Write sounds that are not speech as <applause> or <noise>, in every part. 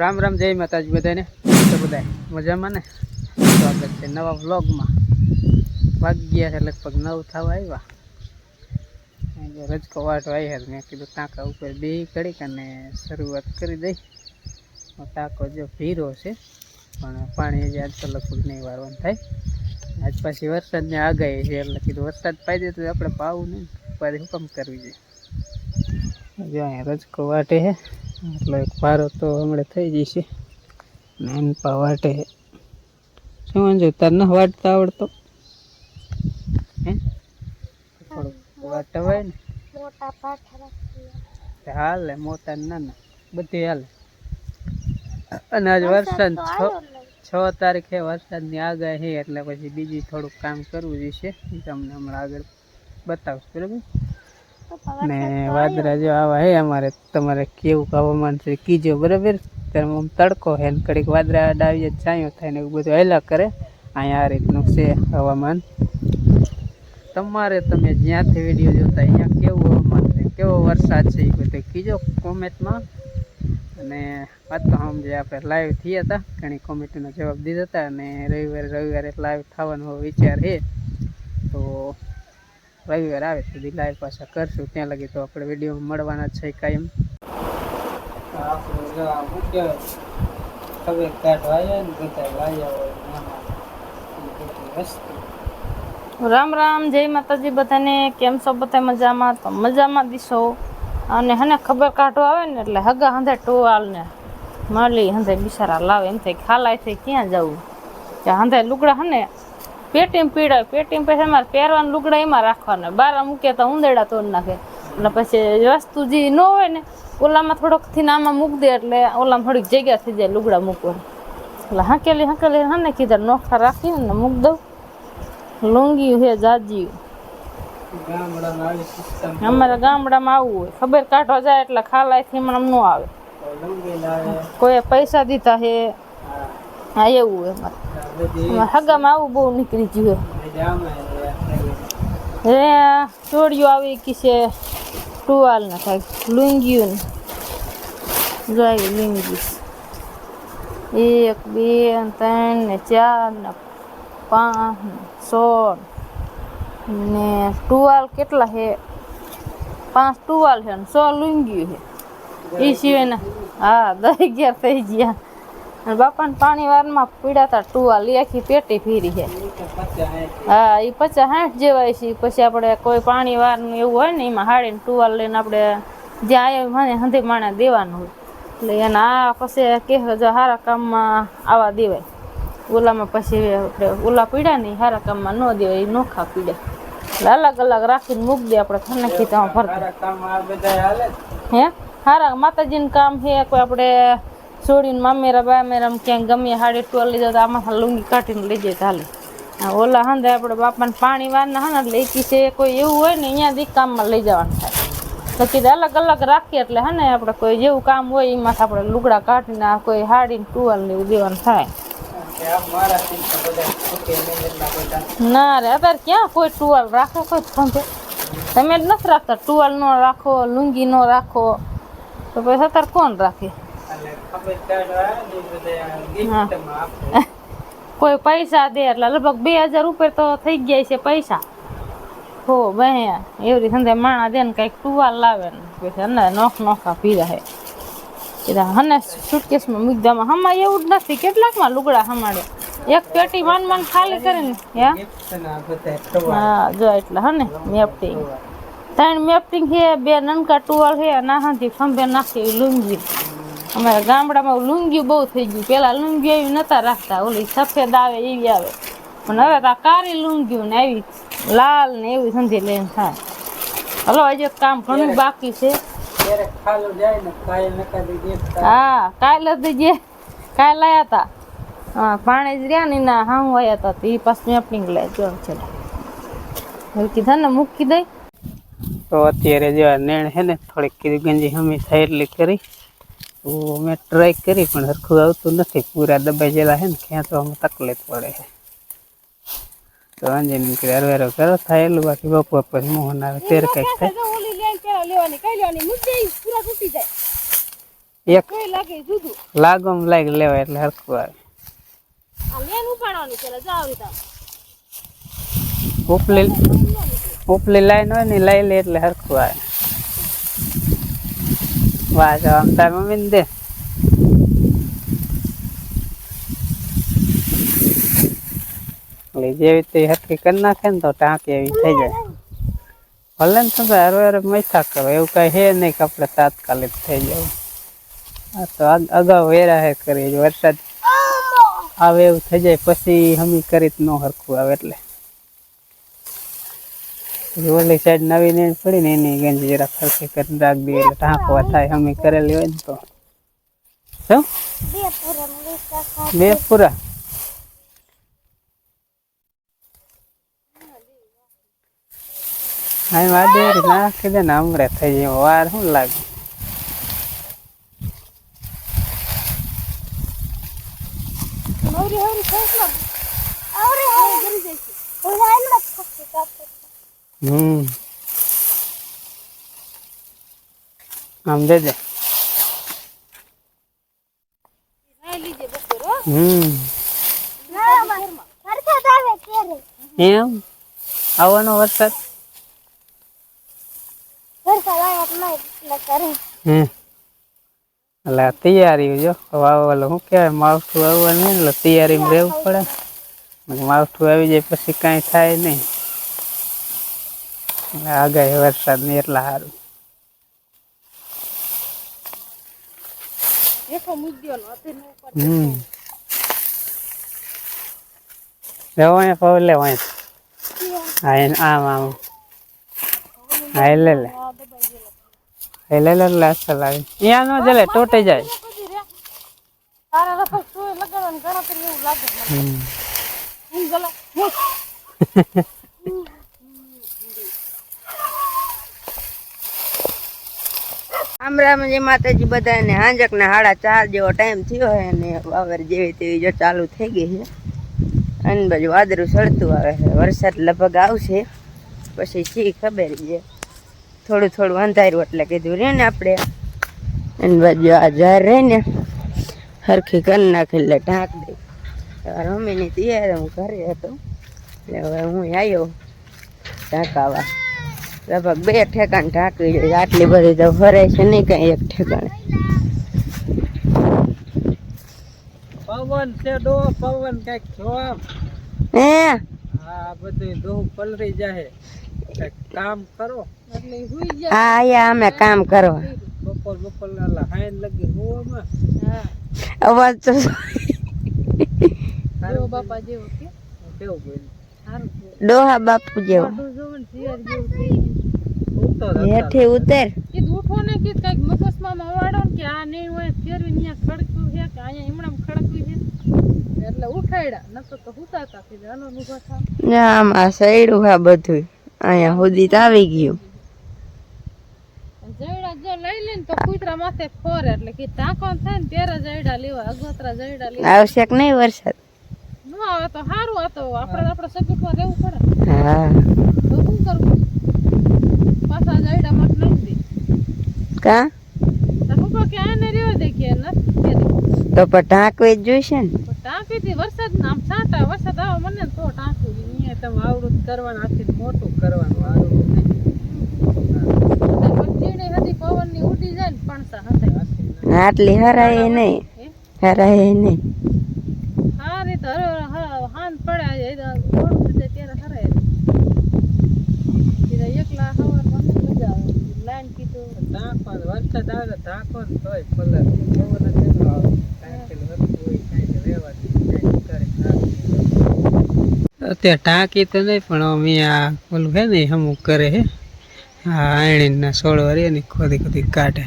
રામ રામ જય માતાજી બધાને. તો બધા મજામાં ને? સ્વાગત છે નવા વ્લોગમાં. વાગ્યા છે લગભગ નવ થવા આવ્યા. રજકો વાટો આવ્યા મેં કીધું ટાંકા ઉપર બે ઘડીક અને શરૂઆત કરી દઈ. ટાંકો જો ભીરો છે, પણ પાણી હજી આજ તો લગભગ નહીં વારવાનું થાય. આજ પાછી વરસાદની આગાહી છે, એટલે કીધું વરસાદ પાઈ દે તો આપણે પાવું નહીં. પાછી હુકમ કરવી જોઈએ. જો અહીંયા રજકો વાટે છે. એટલે એક પારો તો હમણાં થઈ જશે મેન પા વાટે. શું વાંધો? તને ન વાટતા આવડતો? હે? થોડુંક વાટતા હોય ને. મોટા હાલે મોટા નાના. બધી હાલે. અને આજ વરસાદ છ છ તારીખે વરસાદની આગાહી એટલે પછી બીજી થોડુંક કામ કરવું જોઈશે તમને હમણાં આગળ બતાવશું બરાબર? ને વાદરા જો આવા હે અમારે. તમારે કેવું હવામાન છે? કીજો બરાબર? ત્યારે આમ તડકો હે ને કડીક વાદળા ડાવીએ છાંયો થાય ને એવું બધું હેલા કરે. અહીંયા આ રીતનું છે હવામાન. તમારે તમે જ્યાંથી વીડિયો જોતા અહીંયા કેવું હવામાન છે? કેવો વરસાદ છે એ બધું કીજો કોમેન્ટમાં. અને વાત તો આમ જે આપણે લાઈવ થયા હતા ઘણી કોમેન્ટનો જવાબ દીધા હતા અને રવિવારે રવિવારે લાઈવ થવાનો વિચાર છે. તો રવિવાર આવે સુધી લાઈવ પાછા કરશું. ત્યાં લગી તો આપણે વીડિયો મળવાના છે કાયમ. રામ રામ, જય માતાજી બધાને. કેમ છો બધા મજામાં? તો મજામાં દિશો. અને હને ખબર કાઢવા આવે ને એટલે હગા હંધે ટોવાલ ને મળી હંધે બિચારા લાવે. એમ થાય ખાલાય થઈ ક્યાં જવું? કે હંધે લુગડા હને પેટીમ પીડાય પેટીમ પછી અમારે પહેરવાના લુગડા એમાં રાખવાના. બાર મૂકે તો ઉંદેડા તોડ નાખે. એટલે પછી વસ્તુ જે ન હોય ને ઓલામાં થોડોકથી આમાં મૂક દે એટલે ઓલામાં થોડીક જગ્યા થઈ જાય લુગડા મૂકવાની. એટલે હાંકેલી હકેલી ને કીધા નોખા રાખીને ને મૂક દઉં. લુંગી હે જાજી અમારા ગામડામાં આવું હોય. ખબર કાઢવા જાય એટલે ખાલાયથી હમણાં ન આવે. કોઈ પૈસા દીધા હે હા. હા એવું હોય અમારે. હગામાં આવું બહુ નીકળી ગયું રે હે ચોળીઓ આવી કી છે ટુવાલ ને થાય લુંગીયું ને જો લુંગી. એક, બે, ત્રણ ને ચાર ને પાંચ ને સો ને ટુવાલ કેટલા છે? પાંચ ટુવાલ છે ને સો લુંગીયું છે. એ સિવાયના હા, દસ અગિયાર થઈ ગયા. અને બાપાને પાણી વારમાં પીડાતા ટુવાલ આખી પેટી ફીરી છે. હા એ પચાસ હાંઠ જેવાય છે પછી આપણે કોઈ પાણી વારનું એવું હોય ને એમાં હાડીને ટુવાલ લઈને આપણે જ્યાં મને હંધી માણે દેવાનું હોય. એટલે એને આ પછી કે જો સારા કામમાં આવા દેવાય. ઓલામાં પછી આપણે ઓલા પીડા ને સારા કામમાં ન દેવાય એ નોખા પીડા. એટલે અલગ અલગ રાખીને મૂક દે આપણે ખાને ખીતામાં જ. હે? સારા માતાજીનું કામ છે કોઈ આપણે છોડીને મામેરા બામેરા ક્યાંક ગમે હાડી ટોલ લઈ જાવ તો આમાં લુંગી કાઢીને લઈ જાય તો હાલે આ ઓલા હંધે આપણે બાપાને પાણી વારના હા ને એટલે એકી છે કોઈ એવું હોય ને અહીંયા દી કામમાં લઈ જવાનું થાય તો કીધું અલગ અલગ રાખીએ એટલે હે ને આપણે કોઈ જેવું કામ હોય એમાં આપણે લુગડા કાઢીને આ કોઈ હાડીને ટુવાલ ને એવું દેવાનું થાય કે આ મારા સિસ્ટમ બધા છૂટે નહીં એટલા બધા ના રે અત્યારે ક્યાં કોઈ ટુવાલ રાખે કોઈ ખંભે તમે જ નથી રાખતા ટુવાલ ન રાખો લુંગી ન રાખો તો પછી અત્યારે કોણ રાખે <laughs> કોઈ પૈસા દે એટલે લગભગ બે હજાર ઉપર તો થઈ ગયા છે પૈસા. હો બે એવરી સંધે માણા દે ને કંઈક ટુવાલ લાવે ને પછી હને નોખ નોખા પીરા હે. કીધા હને સુટકેસમાં મૂકદામાં હમણાં એવું જ નથી કેટલાકમાં લુગડા હમાડે. એક પેટી માન માન ખાલી કરીને હે? જો એટલે હને મેપટિંગ ત્રણ મેપટિંગ છે બે નનકા ટુવાલ છે ના હાથી ખંભે નાખી લુંગી. અમારા ગામડામાં લુંગી બહુ થઈ ગયું. પેલા લુંગી એવી નતા રાખતા ઓલી સફેદ આવે એવી આવે. પણ હવે તો આ કાળી લુંગી ને આવી લાલ ને એવી સંધી લઈને થાય. હલો હજી કામ ઘણું બાકી છે. હા કાલે દીજે કાલે લાયા હતા હા પાણી જ રહ્યા ને ના હા હું આવ્યા હતા તો એ પાછું મેપિંગ લે જો છે. હવે કીધા ને મૂકી દઈ. તો અત્યારે જો નેણ છે ને થોડીક કીધું ગંજી હમી થાય એટલી કરી તો મેં ટ્રાય કરી પણ સરખું આવતું નથી. પૂરા દબાઈ ગયેલા છે ને ખેંચવામાં તકલીફ પડે છે. તો અંજે નીકળે. હરવે હરવે કરો થાય એટલું બાકી બપોર પછી મોહન આવે તેર કંઈક થાય. એક કઈ લાગે જુદું. લાગમ લાગ લેવાય એટલે હરખું આવે. ઉપલી ઉપલી લાઈન હોય ને લઈ લે એટલે હરખું આવે. દે એટલે જેવી તે હરકી કરી નાખે ને તો ટાંકી એવી થઈ જાય ભલે ને તમે હરવે હરવે મૈથા કરો એવું કઈ હે નહીં કે તાત્કાલિક થઈ જવું આ તો અગાઉ વેરા હે કરી વરસાદ આવે એવું થઈ જાય પછી હમી કરી ન હરખું આવે એટલે ઓલી સાઈડ નવી નીણ પડી ને એની ગંજી જરા ફરકી કરીને રાખ દઈએ એટલે ટાંકવા થાય. હમી કરેલી હોય ને તો. શું? બે પૂરા. હા વાદે, નાખી દે ને હમણાં થઈ જાય. વાર શું લાગે? નવરી હવરી ફેસલો આવરે આવરે. કરી જઈશ ઓલા એમડા ફક્ત કાપે હમ. આમ દે હમ. એમ? આવવાનો વરસાદ? એટલે તૈયારી જો. વાવવાનું શું કહેવાય માવઠું આવવાનું એટલે તૈયારીમાં રહેવું પડે. માવઠું આવી જાય પછી કાંઈ થાય નહીં. એટલે વરસાદ ને એટલા સારું હમ. લેવો અહીંયા પવલે હા એને આમ આમ. હા લે લે. એ લે લે લે અહીંયા નો જલે તૂટી જાય. લગાડવાનું ગણતરી એવું લાગે <laughs> મને. હમ હું ગલા હું રામ રામ જે માતાજી બધાને હાંજકના સાડા ચાર જેવો ટાઈમ થયો હોય અને વાવર જેવી તેવી જો ચાલુ થઈ ગઈ છે. અને બાજુ વાદળું સળતું આવે છે. વરસાદ લગભગ આવશે. પછી શી ખબર છે. થોડું થોડું અંધાર્યું એટલે કીધું રે ને આપણે. અને બાજુ આ જાર રહે ને હરખી કરી નાખી એટલે ઢાંક દઈ રમીની તૈયાર હું ઘરે હતો. એટલે હવે હું આવ્યો ઢાંકાવા. લગભગ બે ઠેકાણ ઢાંકવી જોઈએ આટલી બધી તો ફરે છે નહીં કઈ એક ઠેકાણે. પવન છે ડો પવન કંઈક છો આમ. હે? આ બધું દોહ પલરી જાય કામ કરો. એટલે હુઈ જાય હા આયા અમે કામ કરવા. બપોર બપોર લાલા હાઈન લગી હોવામાં હા અવાજ તો બાપા જેવો કે. કેવું બોલ્યું ડોહા બાપુ જેવો. હેઠે ઉતર. કીધું ઉઠો ને કીધું કંઈક મગજમાં મવાડો કે આ નહીં હોય ફેરવી અહીંયા ખડકવું છે કે અહીંયા ઈમણામ ખડકવું છે. એટલે ઉઠાડ્યા નકર તો હુતાતા કીધું આનો ઊભા થાવ આમાં સૈડું હા બધું અહીંયા સુધી આવી ગયું. જયડા જો લઈ લે ને તો કૂતરા માથે ફોરે એટલે કે ટાંકો થાય ને તેરા જયડા લેવા અગોતરા જયડા લેવા. આવશે નહીં વરસાદ? આવે તો સારું આ આપણે આપણે સગવડમાં રહેવું પડે. હા. તો શું કરવું? પાછા જયડા મત લઈ કા? તો હું કે આને રહેવા દે કે નથી તો પણ ટાંકવી જ જોઈશે ને. પણ ટાંકીથી વરસાદ આમ છાંટા વરસાદ આવે મને તો ટાંકું નહીં તમે આવડું કરવાનું આખી મોટું કરવાનું આવડું નહીં. ચીડી હતી પવનની ઉડી જાય ને પણસા હતા આટલી હરાય નહીં. હરાય નહીં હારી તો હરે હરે હાંજ પડે એ તો મોડું થઈ જાય ત્યારે હરે ત્યારે એકલા હવાર મને મજા આવે લાઈન કીધું અત્યારે ટાંકી તો નહીં, પણ અમે આ ઓલું હે ને, અમુક કરે હે આ આયણીના સોળવા રે ને, ખોદી ખોદી કાઢે.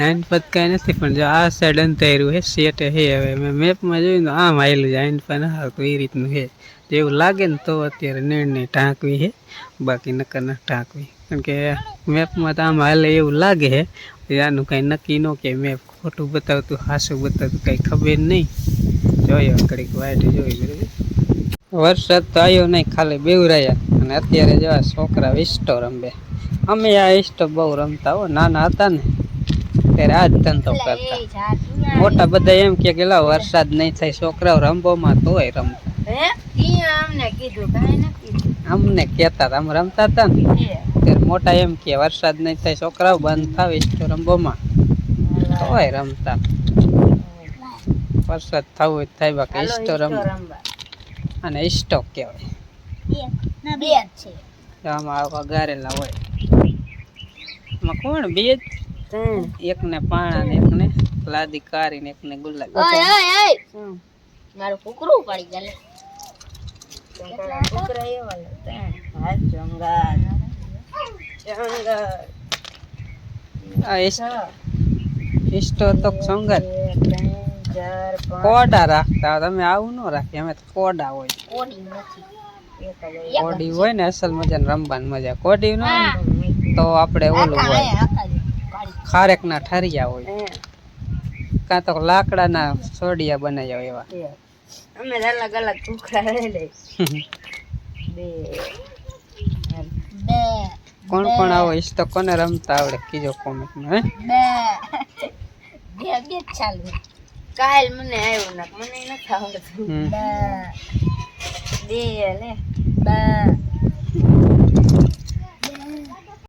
આઈન પદ કાંઈ નથી, પણ જો આ સાઈડ અંતર્યું હે સેટ હે હવે. મેં મેપમાં જોયું તો આમ આવેલું છે આઈન પણ હા એ રીતનું હે જેવું લાગે ને, તો અત્યારે નિર્ણય ટાંકવી હે બાકી નક્કર ન ઢાંકવી કારણ કે મેપમાં તો આમ હાલે એવું લાગે છે આનું કાંઈ નક્કી ન કે મેપ ખોટું બતાવતું, હાસું બતાવતું, કાંઈ ખબર નહીં. જોયો ઘડીક વાઈટ જોઈ બરાબર. વરસાદ તો આવ્યો નહીં, ખાલી બેવરાયા. અને અત્યારે જેવા છોકરા વિસ્ટો રમે. અમે આ ઇસ્ટો બહુ રમતા હો, નાના હતા ને. ત્યારે આ જ ધંધો કરતા. મોટા બધા એમ કે કેલા વરસાદ નહીં થાય, છોકરાઓ રમવામાં તોય રમતા અમને કીધું, કાંઈ ન કીધું અમને કહેતા હતા અમે રમતા હતા ને. ત્યારે મોટા એમ કે વરસાદ નહીં થાય છોકરાઓ બંધ થાય તો રમવામાં. તોય રમતા. વરસાદ થવું હોય થાય બાકી ઈસ્ટો રમ. અને ઈસ્ટો કહેવાય. આમાં આવા ગારેલા હોય. એમાં કોણ? બે. એકને પાણા ને લાદી કારી ને એકને ગુલાબ? મારું કુકરું પડી ગયેલું. ત્રણ કૂતરા એવા તો સંગત. કોડા રાખતા તમે આવું ન રાખીએ અમે તો કોડા હોય કોડી હોય. ને અસલ મજા રમવાની મજા કોડી નો તો આપણે ઓલું હોય ખારેક ના ઠરિયા હોય કાં તો લાકડાના સોડિયા બનાવ્યા એવા. અમે અલગ અલગ કુકડા લઈ બે. બે. કોણ કોણ આવો? ઈશ તો કોને રમતા આવડે? કીજો કોમેન્ટમાં હે? બે. બે બે ચાલુ. કાલ મને આવ્યું ના મને નથી આવડતું. બે. બે લે. બે.